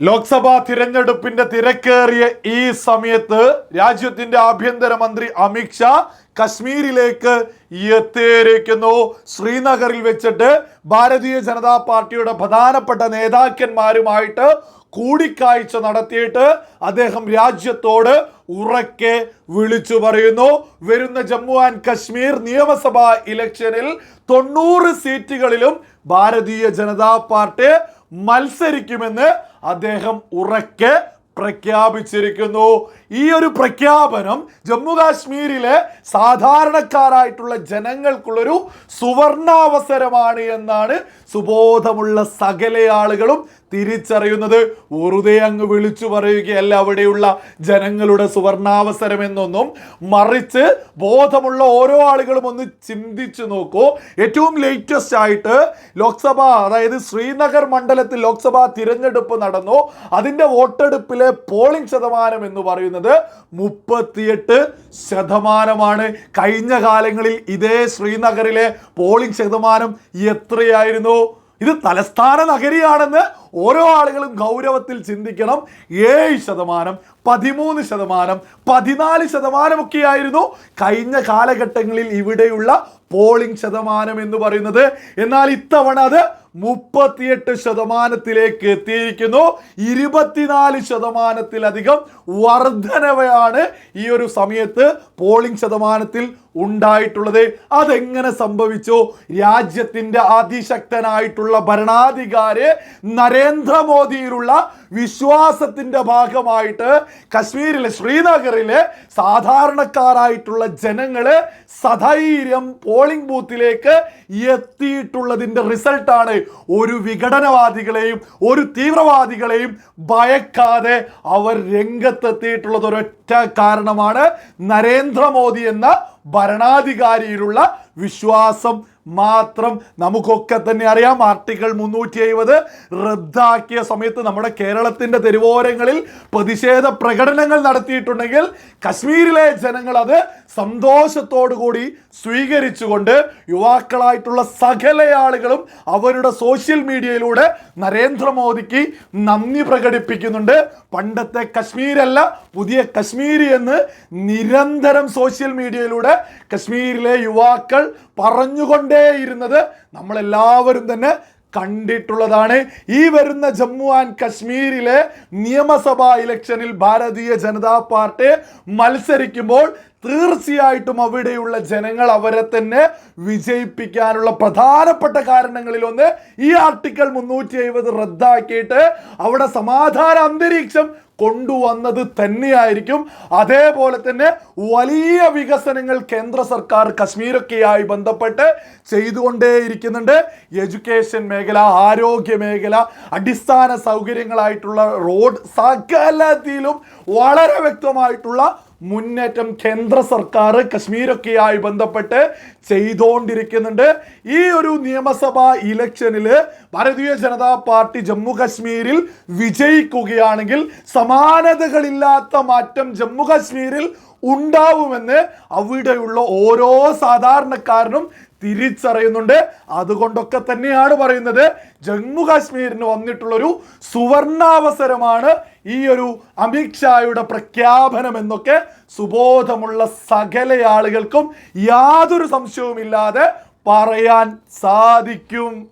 ലോക്സഭാ തിരഞ്ഞെടുപ്പിന്റെ തിരക്കേറിയ ഈ സമയത്ത് രാജ്യത്തിന്റെ ആഭ്യന്തരമന്ത്രി അമിത്ഷാ കശ്മീരിലേക്ക് എത്തിയിരിക്കുന്നു. ശ്രീനഗറിൽ വെച്ചിട്ട് ഭാരതീയ ജനതാ പാർട്ടിയുടെ പ്രധാനപ്പെട്ട നേതാക്കന്മാരുമായിട്ട് കൂടിക്കാഴ്ച നടത്തിയിട്ട് അദ്ദേഹം രാജ്യത്തോട് ഉറക്കെ വിളിച്ചു പറയുന്നു. വരുന്ന ജമ്മു ആൻഡ് കശ്മീർ നിയമസഭാ ഇലക്ഷനിൽ തൊണ്ണൂറ് സീറ്റുകളിലും ഭാരതീയ ജനതാ പാർട്ടി മത്സരിക്കുമെന്ന് അദ്ദേഹം ഉറക്കെ പ്രഖ്യാപിച്ചിരിക്കുന്നു. ഈ ഒരു പ്രഖ്യാപനം ജമ്മു കാശ്മീരിലെ സാധാരണക്കാരായിട്ടുള്ള ജനങ്ങൾക്കുള്ളൊരു സുവർണാവസരമാണ് എന്നാണ് സുബോധമുള്ള സകല ആളുകളും തിരിച്ചറിയുന്നത്. വെറുതെ അങ്ങ് വിളിച്ചു പറയുകയല്ല അവിടെയുള്ള ജനങ്ങളുടെ സുവർണാവസരം എന്നൊന്നും മറിച്ച് ബോധമുള്ള ഓരോ ആളുകളും ഒന്ന് ചിന്തിച്ചു നോക്കൂ. ഏറ്റവും ലേറ്റസ്റ്റ് ആയിട്ട് ലോക്സഭ അതായത് ശ്രീനഗർ മണ്ഡലത്തിൽ ലോക്സഭാ തിരഞ്ഞെടുപ്പ് നടന്നു. അതിന്റെ വോട്ടെടുപ്പിലെ പോളിംഗ് ശതമാനം എന്ന് പറയുന്നത് മുപ്പത്തിയെട്ട് ശതമാനമാണ്. കഴിഞ്ഞ കാലങ്ങളിൽ ഇതേ ശ്രീനഗറിലെ പോളിംഗ് ശതമാനം എത്രയായിരുന്നു? ഇത് തലസ്ഥാന നഗരിയാണെന്ന് ഓരോ ആളുകളും ഗൗരവത്തിൽ ചിന്തിക്കണം. ഏഴ് ശതമാനം പതിമൂന്ന് ശതമാനം പതിനാല് ശതമാനമൊക്കെയായിരുന്നു കഴിഞ്ഞ കാലഘട്ടങ്ങളിൽ ഇവിടെയുള്ള പോളിംഗ് ശതമാനം എന്ന് പറയുന്നത്. എന്നാൽ ഇത്തവണ അത് മുപ്പത്തിയെട്ട് ശതമാനത്തിലേക്ക് എത്തിയിരിക്കുന്നു. ഇരുപത്തിനാല് ശതമാനത്തിലധികം വർധനവയാണ് ഈ ഒരു സമയത്ത് പോളിംഗ് ശതമാനത്തിൽ ഉണ്ടായിട്ടുള്ളത്. അതെങ്ങനെ സംഭവിച്ചു? രാജ്യത്തിന്റെ അതിശക്തനായിട്ടുള്ള ഭരണാധികാരി നരേന്ദ്രമോദിയിലുള്ള വിശ്വാസത്തിന്റെ ഭാഗമായിട്ട് കശ്മീരിലെ ശ്രീനഗറിലെ സാധാരണക്കാരായിട്ടുള്ള ജനങ്ങൾ സധൈര്യം പോളിംഗ് ബൂത്തിലേക്ക് എത്തിയിട്ടുള്ളതിന്റെ റിസൾട്ടാണ് ഒരു വിഘടനവാദികളെയും ഒരു തീവ്രവാദികളെയും ഭയക്കാതെ അവർ രംഗത്തെത്തിയിട്ടുള്ളത്. ഒരൊറ്റ കാരണമാണ് നരേന്ദ്രമോദി എന്ന ഭരണാധികാരിയിലുള്ള വിശ്വാസം മാത്രം നമുക്കൊക്കെ തന്നെ അറിയാം. ആർട്ടിക്കിൾ മുന്നൂറ്റി എഴുപത് റദ്ദാക്കിയ സമയത്ത് നമ്മുടെ കേരളത്തിന്റെ തെരുവോരങ്ങളിൽ പ്രതിഷേധ പ്രകടനങ്ങൾ നടത്തിയിട്ടുണ്ടെങ്കിൽ കശ്മീരിലെ ജനങ്ങൾ അത് സന്തോഷത്തോടു കൂടി സ്വീകരിച്ചുകൊണ്ട് യുവാക്കളായിട്ടുള്ള സകല ആളുകളും അവരുടെ സോഷ്യൽ മീഡിയയിലൂടെ നരേന്ദ്രമോദിക്ക് നന്ദി പ്രകടിപ്പിക്കുന്നുണ്ട്. പണ്ടത്തെ കശ്മീരല്ല പുതിയ കശ്മീരി എന്ന് നിരന്തരം സോഷ്യൽ മീഡിയയിലൂടെ കശ്മീരിലെ യുവാക്കൾ പറഞ്ഞുകൊണ്ടേയിരുന്നത് നമ്മളെല്ലാവരും തന്നെ കണ്ടിട്ടുള്ളതാണ്. ഈ വരുന്ന ജമ്മു ആൻഡ് കശ്മീരിലെ നിയമസഭാ ഇലക്ഷനിൽ ഭാരതീയ ജനതാ പാർട്ടി മത്സരിക്കുമ്പോൾ തീർച്ചയായിട്ടും അവിടെയുള്ള ജനങ്ങൾ അവരെ തന്നെ വിജയിപ്പിക്കാനുള്ള പ്രധാനപ്പെട്ട കാരണങ്ങളിലൊന്ന് ഈ ആർട്ടിക്കിൾ മുന്നൂറ്റി എഴുപത് റദ്ദാക്കിയിട്ട് അവിടെ സമാധാന അന്തരീക്ഷം കൊണ്ടുവന്നത് തന്നെയായിരിക്കും. അതേപോലെ തന്നെ വലിയ വികസനങ്ങൾ കേന്ദ്ര സർക്കാർ കശ്മീരൊക്കെയായി ബന്ധപ്പെട്ട് ചെയ്തുകൊണ്ടേയിരിക്കുന്നുണ്ട്. എഡ്യൂക്കേഷൻ മേഖല ആരോഗ്യ മേഖല അടിസ്ഥാന സൗകര്യങ്ങളായിട്ടുള്ള റോഡ് സകലത്തിലും വളരെ വ്യക്തമായിട്ടുള്ള മുന്നേറ്റം കേന്ദ്ര സർക്കാർ കശ്മീരൊക്കെയായി ബന്ധപ്പെട്ട് ചെയ്തുകൊണ്ടിരിക്കുന്നുണ്ട് ഈ ഒരു നിയമസഭാ ഇലക്ഷനിൽ ഭാരതീയ ജനതാ പാർട്ടി ജമ്മു കശ്മീരിൽ വിജയിക്കുകയാണെങ്കിൽ സമാനതകളില്ലാത്ത മാറ്റം ജമ്മു കശ്മീരിൽ ഉണ്ടാവുമെന്ന് അവിടെയുള്ള ഓരോ സാധാരണക്കാരനും തിരിച്ചറിയുന്നുണ്ട്. അതുകൊണ്ടൊക്കെ തന്നെയാണ് പറയുന്നത്. ജമ്മു കാശ്മീരിന് വന്നിട്ടുള്ളൊരു സുവർണാവസരമാണ് ഈ ഒരു അമിത്ഷായുടെ പ്രഖ്യാപനം എന്നൊക്കെ സുബോധമുള്ള സകല ആളുകൾക്കും യാതൊരു സംശയവുമില്ലാതെ പറയാൻ സാധിക്കും.